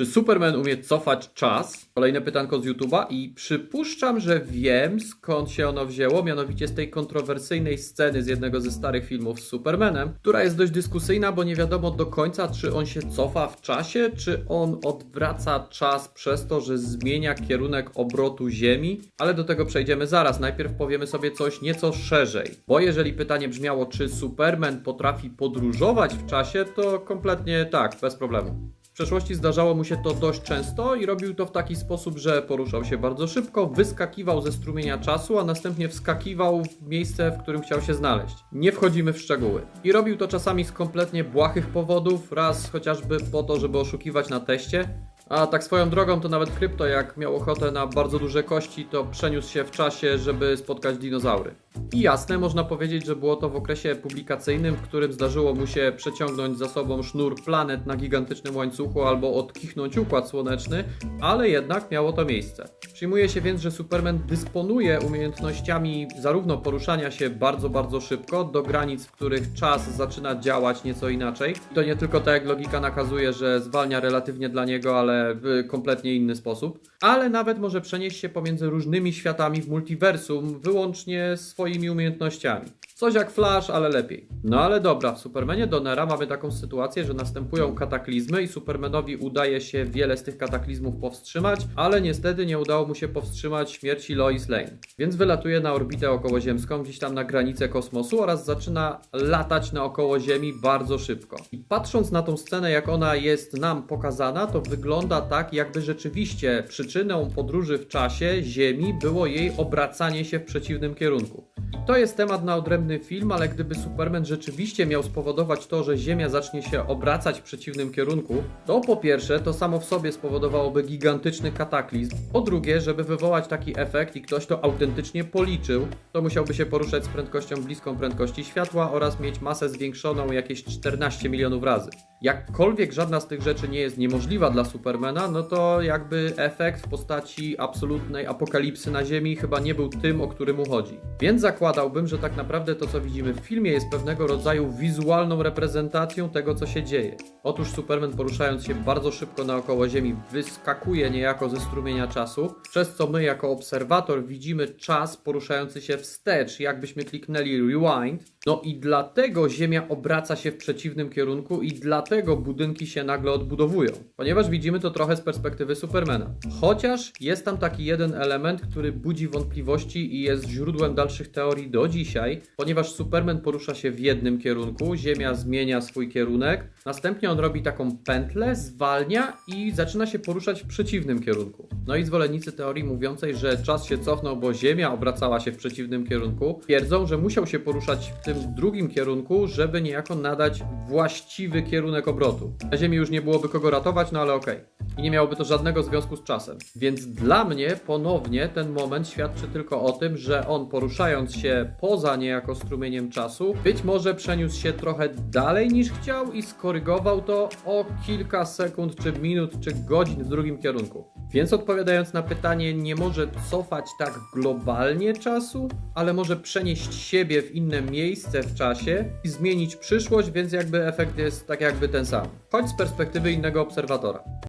Czy Superman umie cofać czas? Kolejne pytanko z YouTube'a i przypuszczam, że wiem skąd się ono wzięło, mianowicie z tej kontrowersyjnej sceny z jednego ze starych filmów z Supermanem, która jest dość dyskusyjna, bo nie wiadomo do końca, czy on się cofa w czasie, czy on odwraca czas przez to, że zmienia kierunek obrotu Ziemi, ale do tego przejdziemy zaraz. Najpierw powiemy sobie coś nieco szerzej, bo jeżeli pytanie brzmiało, czy Superman potrafi podróżować w czasie, to kompletnie tak, bez problemu. Przeszłości zdarzało mu się to dość często i robił to w taki sposób, że poruszał się bardzo szybko, wyskakiwał ze strumienia czasu, a następnie wskakiwał w miejsce, w którym chciał się znaleźć. Nie wchodzimy w szczegóły. I robił to czasami z kompletnie błahych powodów, raz chociażby po to, żeby oszukiwać na teście, a tak swoją drogą to nawet Krypto, jak miał ochotę na bardzo duże kości, to przeniósł się w czasie, żeby spotkać dinozaury. I jasne, można powiedzieć, że było to w okresie publikacyjnym, w którym zdarzyło mu się przeciągnąć za sobą sznur planet na gigantycznym łańcuchu albo odkichnąć układ słoneczny, ale jednak miało to miejsce. Przyjmuje się więc, że Superman dysponuje umiejętnościami zarówno poruszania się bardzo, bardzo szybko do granic, w których czas zaczyna działać nieco inaczej. To nie tylko tak jak logika nakazuje, że zwalnia relatywnie dla niego, ale w kompletnie inny sposób, ale nawet może przenieść się pomiędzy różnymi światami w multiversum wyłącznie swoimi umiejętnościami. Coś jak Flash, ale lepiej. No ale dobra, w Supermanie Donnera mamy taką sytuację, że następują kataklizmy i Supermanowi udaje się wiele z tych kataklizmów powstrzymać, ale niestety nie udało mu się powstrzymać śmierci Lois Lane. Więc wylatuje na orbitę okołoziemską, gdzieś tam na granicę kosmosu oraz zaczyna latać naokoło Ziemi bardzo szybko. I patrząc na tą scenę, jak ona jest nam pokazana, to wygląda tak, jakby rzeczywiście przyczyną podróży w czasie Ziemi było jej obracanie się w przeciwnym kierunku. To jest temat na odrębny film, ale gdyby Superman rzeczywiście miał spowodować to, że Ziemia zacznie się obracać w przeciwnym kierunku, to po pierwsze to samo w sobie spowodowałoby gigantyczny kataklizm. Po drugie, żeby wywołać taki efekt i ktoś to autentycznie policzył, to musiałby się poruszać z prędkością bliską prędkości światła oraz mieć masę zwiększoną jakieś 14 milionów razy. Jakkolwiek żadna z tych rzeczy nie jest niemożliwa dla Supermana, no to jakby efekt w postaci absolutnej apokalipsy na Ziemi chyba nie był tym, o który mu chodzi. Więc zakładałbym, że tak naprawdę to, co widzimy w filmie, jest pewnego rodzaju wizualną reprezentacją tego, co się dzieje. Otóż Superman, poruszając się bardzo szybko naokoło Ziemi, wyskakuje niejako ze strumienia czasu, przez co my, jako obserwator, widzimy czas poruszający się wstecz, jakbyśmy kliknęli rewind. No i dlatego Ziemia obraca się w przeciwnym kierunku i dlatego budynki się nagle odbudowują. Ponieważ widzimy to trochę z perspektywy Supermana. Chociaż jest tam taki jeden element, który budzi wątpliwości i jest źródłem dalszych teorii do dzisiaj, ponieważ Superman porusza się w jednym kierunku, Ziemia zmienia swój kierunek, następnie on robi taką pętlę, zwalnia i zaczyna się poruszać w przeciwnym kierunku. No i zwolennicy teorii mówiącej, że czas się cofnął, bo Ziemia obracała się w przeciwnym kierunku, twierdzą, że musiał się poruszać w tym drugim kierunku, żeby niejako nadać właściwy kierunek obrotu. Na Ziemi już nie byłoby kogo ratować, no ale okej. I nie miałoby to żadnego związku z czasem. Więc dla mnie ponownie ten moment świadczy tylko o tym, że on poruszając się poza niejako strumieniem czasu, być może przeniósł się trochę dalej niż chciał i skorygował to o kilka sekund, czy minut, czy godzin w drugim kierunku. Więc odpowiadając na pytanie, nie może cofać tak globalnie czasu, ale może przenieść siebie w inne miejsce w czasie i zmienić przyszłość, więc jakby efekt jest tak jakby ten sam. Choć z perspektywy innego obserwatora.